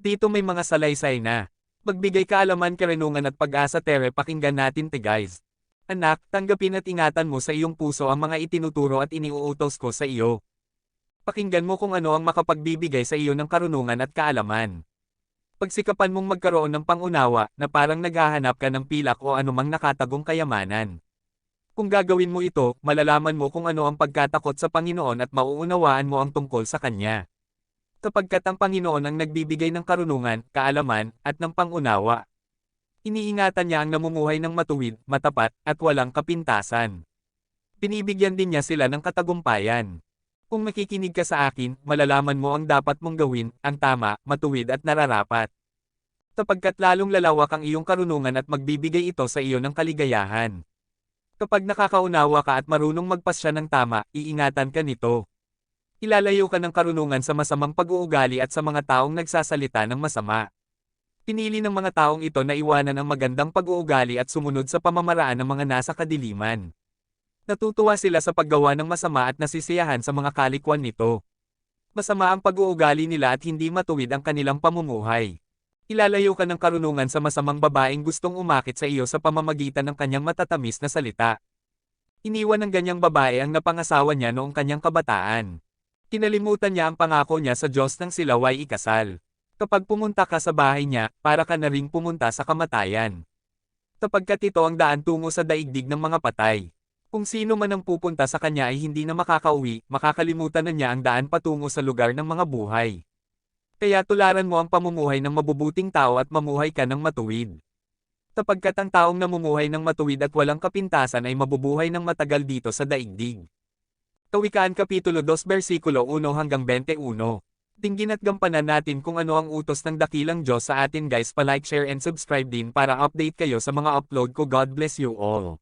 Dito may mga salaysay na. Magbigay kaalaman karunungan at pag-asa tere pakinggan natin te guys. Anak, tanggapin at ingatan mo sa iyong puso ang mga itinuturo at iniuutos ko sa iyo. Pakinggan mo kung ano ang makapagbibigay sa iyo ng karunungan at kaalaman. Pagsikapan mong magkaroon ng pangunawa na parang naghahanap ka ng pilak o anumang nakatagong kayamanan. Kung gagawin mo ito, malalaman mo kung ano ang pagkatakot sa Panginoon at mauunawaan mo ang tungkol sa Kanya. Kapagkat ang Panginoon ang nagbibigay ng karunungan, kaalaman, at ng pangunawa. Iniingatan niya ang namumuhay ng matuwid, matapat, at walang kapintasan. Pinibigyan din niya sila ng katagumpayan. Kung makikinig ka sa akin, malalaman mo ang dapat mong gawin, ang tama, matuwid at nararapat. Kapagkat lalong lalawak ang iyong karunungan at magbibigay ito sa iyo ng kaligayahan. Kapag nakakaunawa ka at marunong magpasya ng tama, iingatan ka nito. Ilalayo ka ng karunungan sa masamang pag-uugali at sa mga taong nagsasalita ng masama. Pinili ng mga taong ito na iwanan ang magandang pag-uugali at sumunod sa pamamaraan ng mga nasa kadiliman. Natutuwa sila sa paggawa ng masama at nasisiyahan sa mga kalikwan nito. Masama ang pag-uugali nila at hindi matuwid ang kanilang pamumuhay. Ilalayo ka ng karunungan sa masamang babaeng gustong umakit sa iyo sa pamamagitan ng kanyang matatamis na salita. Iniwan ng ganyang babae ang napangasawa niya noong kanyang kabataan. Kinalimutan niya ang pangako niya sa Diyos nang sila ay ikasal. Kapag pumunta ka sa bahay niya, para ka na ring pumunta sa kamatayan. Kapagkat ito ang daan tungo sa daigdig ng mga patay. Kung sino man ang pupunta sa kanya ay hindi na makakauwi, makakalimutan na niya ang daan patungo sa lugar ng mga buhay. Kaya tularan mo ang pamumuhay ng mabubuting tao at mamuhay ka ng matuwid. Kapagkat ang taong namumuhay ng matuwid at walang kapintasan ay mabubuhay ng matagal dito sa daigdig. Kawikaan Kapitulo 2 versikulo 1 hanggang 21. Tingin at gampanan natin kung ano ang utos ng dakilang Diyos sa atin guys pa like share and subscribe din para update kayo sa mga upload ko God bless you all.